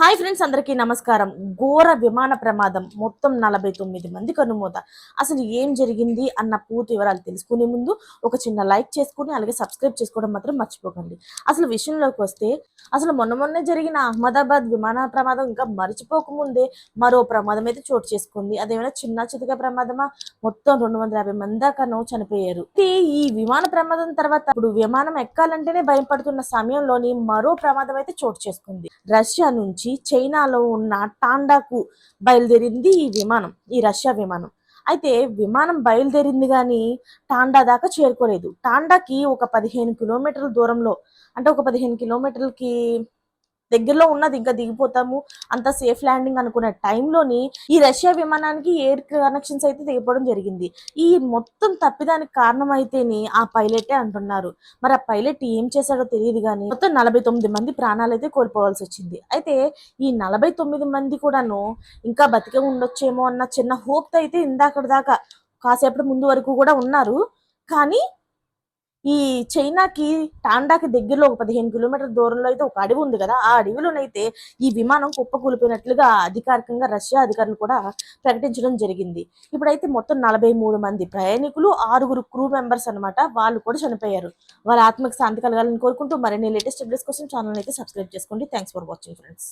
Hi friends అందరికీ నమస్కారం. ఘోర విమాన ప్రమాదం. మొత్తం నలభై తొమ్మిది మంది కనుమూత. అసలు ఏం జరిగింది అన్న పూర్తి వివరాలు తెలుసుకునే ముందు ఒక చిన్న లైక్ చేసుకుని అలాగే సబ్స్క్రైబ్ చేసుకోవడం మాత్రం మర్చిపోకండి. అసలు విషయంలోకి వస్తే అసలు మొన్న మొన్న జరిగిన అహ్మదాబాద్ విమాన ప్రమాదం ఇంకా మర్చిపోకముందే మరో ప్రమాదం అయితే చోటు చేసుకుంది. అదేమైనా చిన్న చితక ప్రమాదమా? మొత్తం రెండు వందల యాభై మంది దాకాను చనిపోయారు. ఈ విమాన ప్రమాదం తర్వాత ఇప్పుడు విమానం ఎక్కాలంటేనే భయపడుతున్న సమయంలోని మరో ప్రమాదం అయితే చోటు చేసుకుంది. రష్యా నుంచి చైనాలో ఉన్న టాండాకు బయలుదేరింది ఈ విమానం ఈ రష్యా విమానం. అయితే విమానం బయలుదేరింది కానీ టాండా దాకా చేరుకోలేదు. టాండాకి ఒక పదిహేను కిలోమీటర్ల దూరంలో అంటే ఒక పదిహేను కిలోమీటర్లకి దగ్గరలో ఉన్నది ఇంకా దిగిపోతాము. అంత సేఫ్ ల్యాండింగ్ అనుకునే టైంలోని ఈ రష్యా విమానానికి ఎయిర్ కనెక్షన్స్ అయితే దిగిపోవడం జరిగింది. ఈ మొత్తం తప్పిదానికి కారణం అయితేనే ఆ పైలటే అంటున్నారు. మరి ఆ పైలట్ ఏం చేశాడో తెలియదు కానీ మొత్తం నలభై తొమ్మిది మంది ప్రాణాలు అయితే కోల్పోవాల్సి వచ్చింది. అయితే ఈ నలభై తొమ్మిది మంది కూడాను ఇంకా బతికే ఉండొచ్చేమో అన్న చిన్న హోప్ అయితే ఇందాక దాకా కాసేపటి ముందు వరకు కూడా ఉన్నారు. కానీ ఈ చైనాకి టాండాకి దగ్గరలో ఒక పదిహేను కిలోమీటర్ దూరంలో అయితే ఒక అడవి ఉంది కదా ఆ అడవిలోనైతే ఈ విమానం కుప్పకూలిపోయినట్లుగా అధికారికంగా రష్యా అధికారులు కూడా ప్రకటించడం జరిగింది. ఇప్పుడైతే మొత్తం నలభై మూడు మంది ప్రయాణికులు ఆరుగురు క్రూ మెంబర్స్ అన్నమాట వాళ్ళు కూడా చనిపోయారు. వాళ్ళ ఆత్మకి శాంతి కలగాలని కోరుకుంటూ మరిన్ని లేటెస్ట్ అప్డేట్స్ కోసం ఛానల్ అయితే సబ్స్క్రైబ్ చేసుకోండి. Thanks for watching friends.